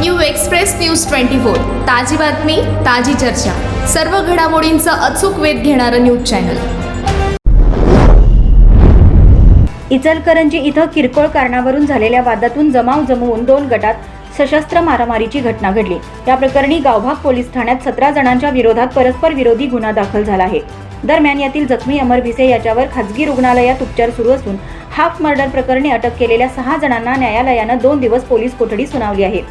New express news twenty four. ताजी बातमी ताजी चर्चा. सर्व घडामोडींचा अचूक वेध घेणारं न्यूज चॅनल. इचलकरंजी इथं किरकोळ कारणावरून झालेल्या वादातून जमाव जमवून दोन गटात सशस्त्र मारामारीची घटना घडली. या प्रकरणी गावभाग पोलीस ठाण्यात सतरा जणांच्या विरोधात परस्पर विरोधी गुन्हा दाखल झाला आहे. दरम्यान यातील जखमी अमर भिसे याच्यावर खाजगी रुग्णालयात उपचार सुरू असून हाफ मर्डर प्रकरणी अटक केलेल्या सहा जणांना न्यायालयानं दोन दिवस पोलीस कोठडी सुनावली आहे.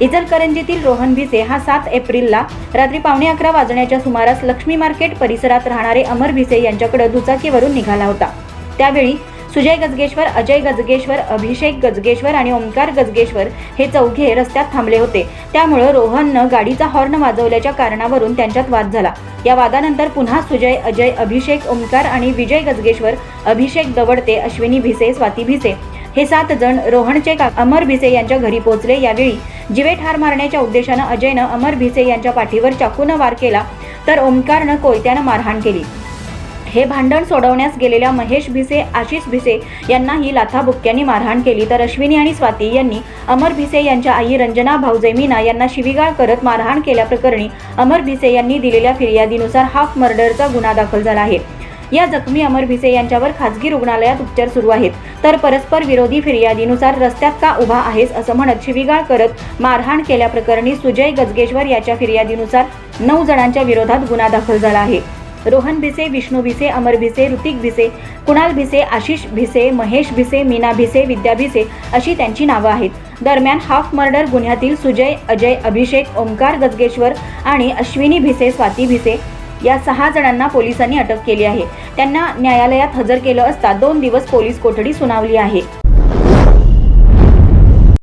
इचलकरंजीतील रोहन भिसे हा सात एप्रिलला रात्री पावणे अकरा वाजण्याच्या सुमारास लक्ष्मी मार्केट परिसरात राहणारे अमर भिसे यांच्याकडे दुचाकीवरून निघाला होता. त्यावेळी सुजय गजगेश्वर अजय गजगेश्वर अभिषेक गजगेश्वर आणि ओंकार गजगेश्वर हे चौघे रस्त्यात थांबले होते. त्यामुळं रोहननं गाडीचा हॉर्न वाजवल्याच्या कारणावरून त्यांच्यात वाद झाला. या वादानंतर पुन्हा सुजय अजय अभिषेक ओंकार आणि विजय गजगेश्वर अभिषेक दवडते अश्विनी भिसे स्वाती भिसे हे सात जण रोहनचे का अमर भिसे यांच्या घरी पोहोचले यावेळी जिवे ठार मारण्याच्या उद्देशानं अजयनं अमर भिसे यांच्या पाठीवर चाकूनं वार केला तर ओंकारनं कोयत्यानं मारहाण केली. हे भांडण सोडवण्यास गेलेल्या महेश भिसे आशिष भिसे यांनाही लाथाबुक्क्यांनी मारहाण केली. तर अश्विनी आणि स्वाती यांनी अमर भिसे यांच्या आई रंजना भाऊजय मीना यांना शिवीगाळ करत मारहाण केल्याप्रकरणी अमर भिसे यांनी दिलेल्या फिर्यादीनुसार हाफ मर्डरचा गुन्हा दाखल झाला आहे. या जखमी अमर भिसे यांच्यावर खासगी रुग्णालयात उपचार सुरू आहेत. तर परस्पर विरोधी फिर्यादीनुसार रस्त्यात का उभा आहेस असं म्हणत शिवीगाळ करत मारहाण केल्याप्रकरणी सुजय गजगेश्वर याच्या फिर्यादीनुसार नऊ जणांच्या विरोधात गुन्हा दाखल झाला आहे. रोहन भिसे विष्णू भिसे अमर भिसे ऋतिक भिसे कुणाल भिसे आशिष भिसे महेश भिसे मीना भिसे विद्या भिसे अशी त्यांची नावं आहेत. दरम्यान हाफ मर्डर गुन्ह्यातील सुजय अजय अभिषेक ओंकार गजगेश्वर आणि अश्विनी भिसे स्वाती भिसे या सहा जणांना पोलिसांनी अटक केली आहे. त्यांना न्यायालयात हजर केलं असता दोन दिवस पोलीस कोठडी सुनावली आहे.